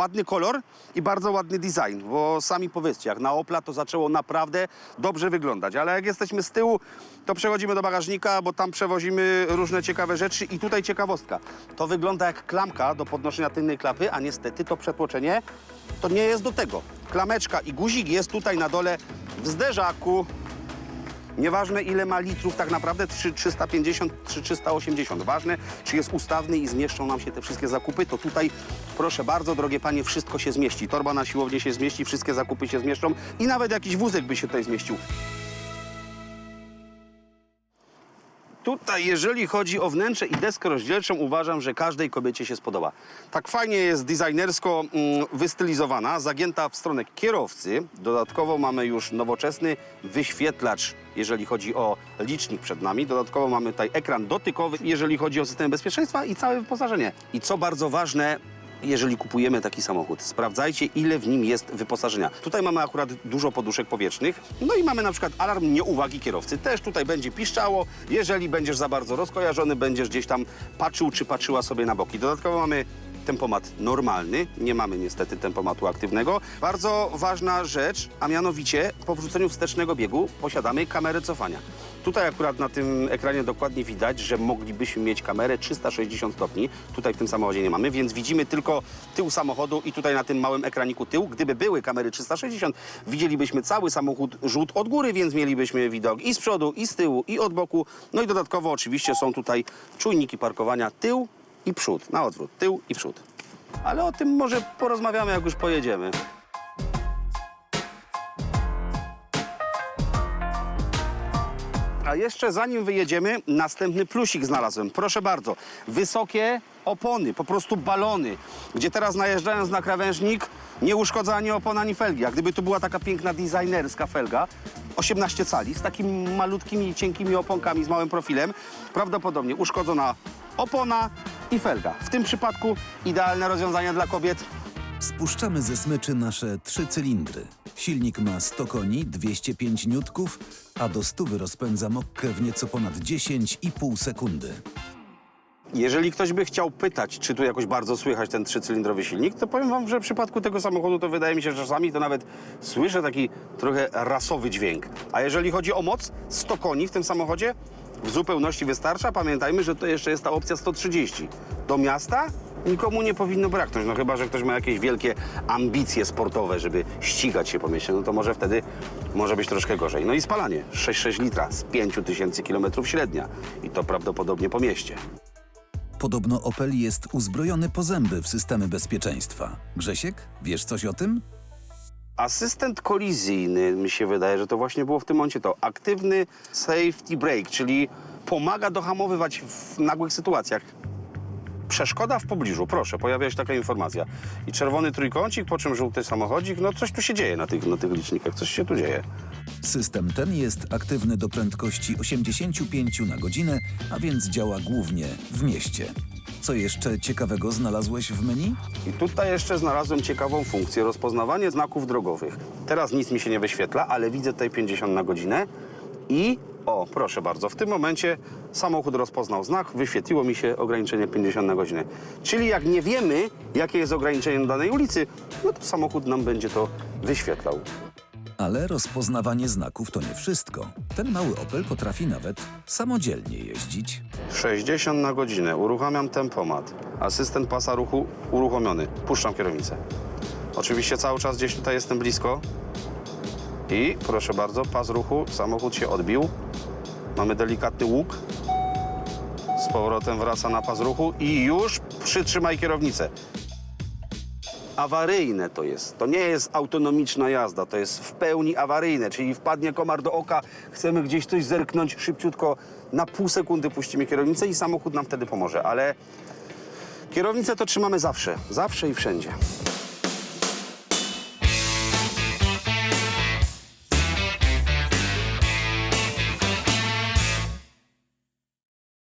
ładny kolor i bardzo ładny design, bo sami powiedzcie, jak na Opla to zaczęło naprawdę dobrze wyglądać, ale jak jesteśmy z tyłu, to przechodzimy do bagażnika, bo tam przewozimy różne ciekawe rzeczy i tutaj ciekawostka. To wygląda jak klamka do podnoszenia tylnej klapy, a niestety to przetłoczenie to nie jest do tego. Klameczka i guzik jest tutaj na dole w zderzaku. Nieważne ile ma litrów tak naprawdę, czy 350, czy 380. Ważne, czy jest ustawny i zmieszczą nam się te wszystkie zakupy, to tutaj proszę bardzo, drogie panie, wszystko się zmieści. Torba na siłownię się zmieści, wszystkie zakupy się zmieszczą i nawet jakiś wózek by się tutaj zmieścił. Tutaj, jeżeli chodzi o wnętrze i deskę rozdzielczą, uważam, że każdej kobiecie się spodoba. Tak fajnie jest designersko mm, wystylizowana, zagięta w stronę kierowcy. Dodatkowo mamy już nowoczesny wyświetlacz, jeżeli chodzi o licznik przed nami. Dodatkowo mamy tutaj ekran dotykowy, jeżeli chodzi o system bezpieczeństwa i całe wyposażenie. I co bardzo ważne, jeżeli kupujemy taki samochód, sprawdzajcie, ile w nim jest wyposażenia. Tutaj mamy akurat dużo poduszek powietrznych, no i mamy na przykład alarm nieuwagi kierowcy. Też tutaj będzie piszczało, jeżeli będziesz za bardzo rozkojarzony, będziesz gdzieś tam patrzył czy patrzyła sobie na boki. Dodatkowo mamy tempomat normalny, nie mamy niestety tempomatu aktywnego. Bardzo ważna rzecz, a mianowicie po wrzuceniu wstecznego biegu posiadamy kamerę cofania. Tutaj akurat na tym ekranie dokładnie widać, że moglibyśmy mieć kamerę 360 stopni. Tutaj w tym samochodzie nie mamy, więc widzimy tylko tył samochodu i tutaj na tym małym ekraniku tył. Gdyby były kamery 360, widzielibyśmy cały samochód rzut od góry, więc mielibyśmy widok i z przodu, i z tyłu, i od boku. No i dodatkowo oczywiście są tutaj czujniki parkowania tył i przód, na odwrót, tył i przód. Ale o tym może porozmawiamy, jak już pojedziemy. A jeszcze zanim wyjedziemy, następny plusik znalazłem. Proszę bardzo, wysokie opony, po prostu balony, gdzie teraz najeżdżając na krawężnik nie uszkodza ani opona, ani felgi. A gdyby tu była taka piękna designerska felga, 18 cali, z takimi malutkimi, cienkimi oponkami, z małym profilem, prawdopodobnie uszkodzona opona i felga. W tym przypadku idealne rozwiązanie dla kobiet. Spuszczamy ze smyczy nasze trzy cylindry. Silnik ma 100 koni, 205 niutków, a do stówy rozpędza mokkę w nieco ponad 10,5 sekundy. Jeżeli ktoś by chciał pytać, czy tu jakoś bardzo słychać ten trzycylindrowy silnik, to powiem wam, że w przypadku tego samochodu to wydaje mi się, że czasami to nawet słyszę taki trochę rasowy dźwięk. A jeżeli chodzi o moc, 100 koni w tym samochodzie w zupełności wystarcza. Pamiętajmy, że to jeszcze jest ta opcja 130. Do miasta nikomu nie powinno braknąć, no chyba, że ktoś ma jakieś wielkie ambicje sportowe, żeby ścigać się po mieście, no to może wtedy może być troszkę gorzej. No i spalanie, 6,6 litra z 5000 km średnia i to prawdopodobnie po mieście. Podobno Opel jest uzbrojony po zęby w systemy bezpieczeństwa. Grzesiek, wiesz coś o tym? Asystent kolizyjny, mi się wydaje, że to właśnie było w tym momencie to. Aktywny safety brake, czyli pomaga dohamowywać w nagłych sytuacjach. Przeszkoda w pobliżu, proszę, pojawia się taka informacja. I czerwony trójkącik, po czym żółty samochodzik. No coś tu się dzieje na tych, na tych licznikach, coś się tu dzieje. System ten jest aktywny do prędkości 85 na godzinę, a więc działa głównie w mieście. Co jeszcze ciekawego znalazłeś w menu? I tutaj jeszcze znalazłem ciekawą funkcję, rozpoznawanie znaków drogowych. Teraz nic mi się nie wyświetla, ale widzę tutaj 50 na godzinę i o, proszę bardzo, w tym momencie samochód rozpoznał znak, wyświetliło mi się ograniczenie 50 na godzinę. Czyli jak nie wiemy, jakie jest ograniczenie na danej ulicy, no to samochód nam będzie to wyświetlał. Ale rozpoznawanie znaków to nie wszystko. Ten mały Opel potrafi nawet samodzielnie jeździć. 60 na godzinę, uruchamiam tempomat, asystent pasa ruchu uruchomiony, puszczam kierownicę. Oczywiście cały czas gdzieś tutaj jestem blisko i proszę bardzo, pas ruchu, samochód się odbił. Mamy delikatny łuk, z powrotem wraca na pas ruchu i już przytrzymaj kierownicę. Awaryjne to jest. To nie jest autonomiczna jazda, to jest w pełni awaryjne, czyli wpadnie komar do oka, chcemy gdzieś coś zerknąć szybciutko, na pół sekundy puścimy kierownicę i samochód nam wtedy pomoże, ale kierownicę to trzymamy zawsze, zawsze i wszędzie.